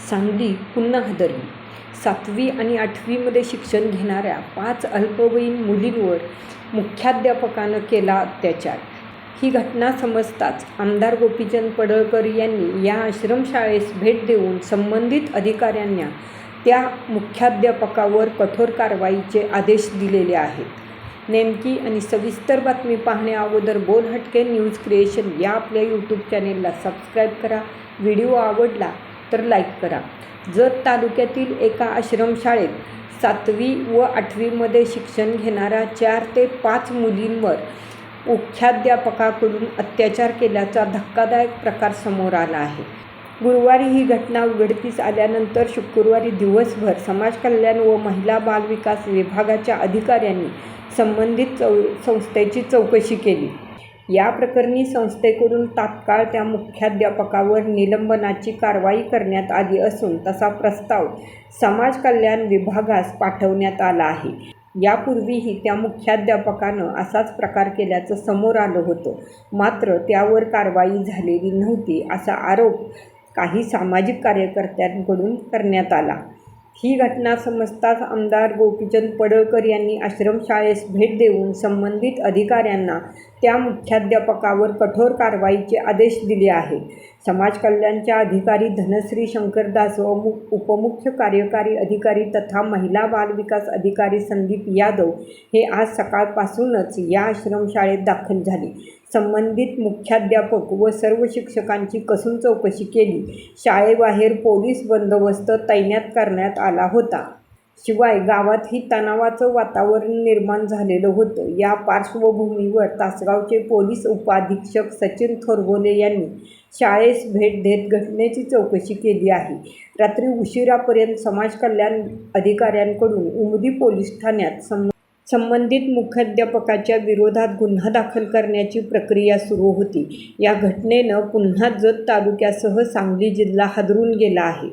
सांगली पुन्हा हादरली. सातवी आणि आठवीमध्ये शिक्षण घेणाऱ्या पाच अल्पवयीन मुलींवर मुख्याध्यापकानं केला अत्याचार. ही घटना समजताच आमदार गोपीचंद पडळकर यांनी या आश्रमशाळेस भेट देऊन संबंधित अधिकाऱ्यांना त्या मुख्याध्यापकावर कठोर कारवाईचे आदेश दिलेले आहेत. नेमकी आणि सविस्तर बातमी पाहण्या अगोदर बोल हटके न्यूज क्रिएशन या आपल्या यूट्यूब चॅनेलला सबस्क्राईब करा. व्हिडिओ आवडला तर लाईक करा. जत तालुक्यातील एका आश्रमशाळेत सातवी व आठवीमध्ये शिक्षण घेणाऱ्या चार ते पाच मुलींवर मुख्याध्यापकाकडून अत्याचार केल्याचा धक्कादायक प्रकार समोर आला आहे. गुरुवारी ही घटना उघडकीस आल्यानंतर शुक्रवारी दिवसभर समाज कल्याण व महिला बालविकास विभागाच्या अधिकाऱ्यांनी संबंधित चौ संस्थेची चौकशी केली. या प्रकरणी संस्थेकडून तात्काळ त्या मुख्याध्यापकावर निलंबनाची कारवाई करण्यात आली असून तसा प्रस्ताव समाज कल्याण विभागास पाठवण्यात आला आहे. यापूर्वीही त्या मुख्याध्यापकानं असाच प्रकार केल्याचं समोर आलं होतं. मात्र त्यावर कारवाई झालेली नव्हती असा आरोप काही सामाजिक कार्यकर्त्यांकडून करण्यात आला. ही घटना समजताच आमदार गोपीचंद पडळकर यांनी आश्रमशाळेस भेट देऊन संबंधित अधिकाऱ्यांना त्या मुख्याध्यापकावर कठोर कारवाईचे आदेश दिले आहेत. समाज कल्याणच्या अधिकारी धनश्री शंकरदास व मु उपमुख्य कार्यकारी अधिकारी तथा महिला बालविकास अधिकारी संदीप यादव हे आज सकाळपासूनच या आश्रमशाळेत दाखल झाले. संबंधित मुख्याध्यापक व सर्व शिक्षकांची कसून चौकशी केली. शाळेबाहेर पोलीस बंदोबस्त तैनात करण्यात आला होता. शिवाय गावातही तणावाचं वातावरण निर्माण झालेलं होतं. या पार्श्वभूमीवर तासगावचे पोलीस उपाधीक्षक सचिन थोरबोले यांनी शाळेस भेट देत घटनेची चौकशी केली आहे. रात्री उशिरापर्यंत समाज कल्याण अधिकाऱ्यांकडून उमदी पोलीस ठाण्यात सं संबंधित मुख्याध्यापकाच्या विरोधात गुन्हा दाखल करण्याची प्रक्रिया सुरू होती. या घटनेनं पुन्हा जत तालुक्यासह सांगली जिल्हा हादरून गेला आहे.